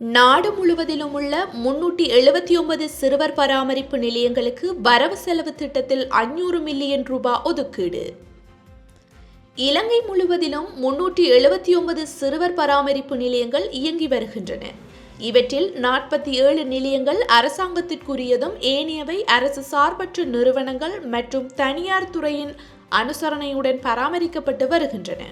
நாடு முழுவதிலும் உள்ள முன்னூற்றி எழுபத்தி ஒன்பது சிறுவர் பராமரிப்பு நிலையங்களுக்கு வரவு செலவு திட்டத்தில் ஐநூறு மில்லியன் ரூபாய் ஒதுக்கீடு. இலங்கை முழுவதிலும் முன்னூற்றி எழுபத்தி ஒன்பது சிறுவர் பராமரிப்பு நிலையங்கள் இயங்கி வருகின்றன. இவற்றில் நாற்பத்தி ஏழு நிலையங்கள் அரசாங்கத்திற்குரியதும் ஏனையவை அரசு சார்பற்ற நிறுவனங்கள் மற்றும் தனியார் துறையின் அனுசரணையுடன் பராமரிக்கப்பட்டு வருகின்றன.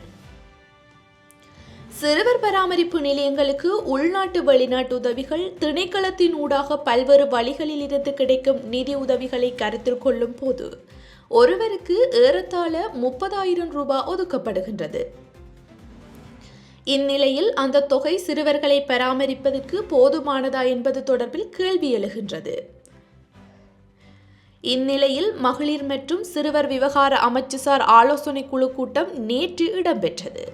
சிறுவர் பராமரிப்பு நிலையங்களுக்கு உள்நாட்டு வெளிநாட்டு உதவிகள் திணைக்களத்தின் ஊடாக பல்வேறு வழிகளில் இருந்து கிடைக்கும் நிதி உதவிகளை கருத்தில் கொள்ளும் போது ஒருவருக்கு ஏறத்தாழ முப்பதாயிரம் ரூபாய் ஒதுக்கப்படுகின்றது. இந்நிலையில் அந்த தொகை சிறுவர்களை பராமரிப்பதற்கு போதுமானதா என்பது தொடர்பில் கேள்வி எழுகின்றது. இந்நிலையில் மகளிர் மற்றும் சிறுவர் விவகார அமைச்சுசார் ஆலோசனை குழு கூட்டம் நேற்று இடம்பெற்றது.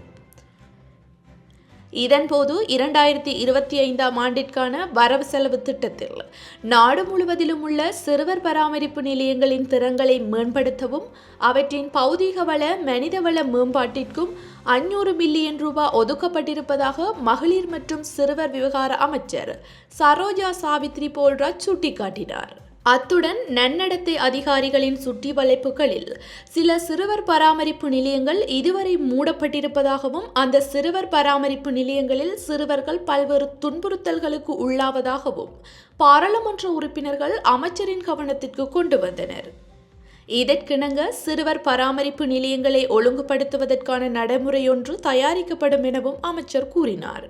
இதன்போது இரண்டாயிரத்தி இருபத்தி ஐந்தாம் ஆண்டிற்கான வரவு செலவு திட்டத்தில் நாடு முழுவதிலும் உள்ள சிறுவர் பராமரிப்பு நிலையங்களின் திறங்களை மேம்படுத்தவும் அவற்றின் பௌதீக வள மனிதவள மேம்பாட்டிற்கும் அஞ்சூறு மில்லியன் ரூபாய் ஒதுக்கப்பட்டிருப்பதாக மகளிர் மற்றும் சிறுவர் விவகார அமைச்சர் சரோஜா சாவித்ரி போல்ராஜ் சுட்டிக்காட்டினார். அத்துடன் நன்னடத்தை அதிகாரிகளின் சுற்றி வளைப்புகளில் சில சிறுவர் பராமரிப்பு நிலையங்கள் இதுவரை மூடப்பட்டிருப்பதாகவும் அந்த சிறுவர் பராமரிப்பு நிலையங்களில் சிறுவர்கள் பல்வேறு துன்புறுத்தல்களுக்கு உள்ளாவதாகவும் பாராளுமன்ற உறுப்பினர்கள் அமைச்சரின் கவனத்திற்கு கொண்டு வந்தனர். இதற்கிணங்க சிறுவர் பராமரிப்பு நிலையங்களை ஒழுங்குபடுத்துவதற்கான நடைமுறையொன்று தயாரிக்கப்படும் எனவும் அமைச்சர் கூறினார்.